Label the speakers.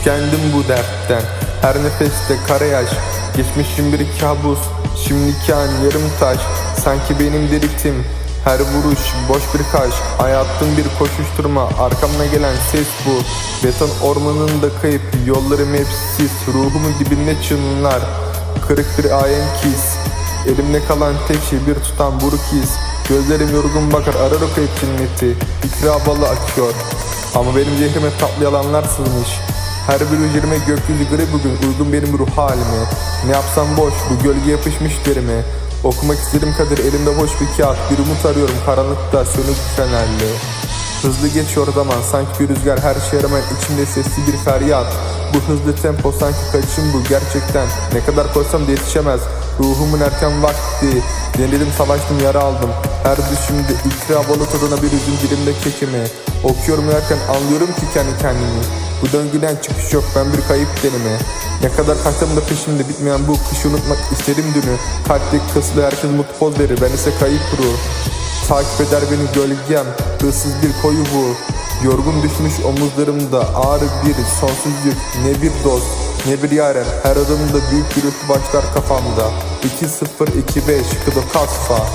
Speaker 1: Tükendim bu dertten. Her nefeste kara yaş. Geçmişim bir kabus. Şimdiki an yarım taş. Sanki benim diritim. Her vuruş boş bir kaş. Hayatım bir koşuşturma. Arkamda gelen ses bu. Beton ormanında kayıp. Yollarım hep sis. Ruhumun dibinde çınlar. Kırık bir ayenkis Elimde kalan tek şey bir tutan buruk his Gözlerim yorgun bakar. Arar okuyup cinneti İkra balı akıyor. Ama benim zehrime tatlı yalanlar sızmış her bir hücreme gökyüzü gri bugün uygun benim ruh halime Ne yapsam boş bu gölge yapışmış derime. Okumak istedim kadir elimde boş bir kağıt. Bir umut arıyorum karanlıkta sönük fenerli Hızlı geçiyor zaman sanki bir rüzgar her şeye rağmen içimde sesli bir feryat. Bu hızlı tempo sanki kaçım bu gerçekten. Ne kadar koysam da yetişemez. Ruhumun erken vakti. Denedim savaştım yara aldım Her düşümde ikra balı tadına bir üzüm dilimde kekimi. Okuyorum yerken anlıyorum ki kendi kendimi. Bu döngüden çıkış yok ben bir kayıp denimi. Ne kadar kaçsam da peşimde bitmeyen bu kışı unutmak isterim dünü. Kalpteki kıslı herkes mutlu poz verir ben ise kayıp ruh. Takip eder beni gölgem Hırsız bir koyu bu. Yorgun düşmüş omuzlarımda Ağır bir sonsuz yük Ne bir dost ne bir yaren Her adımda büyük gürültü başlar kafamda. 2-0-2-5 Kıdo kasfa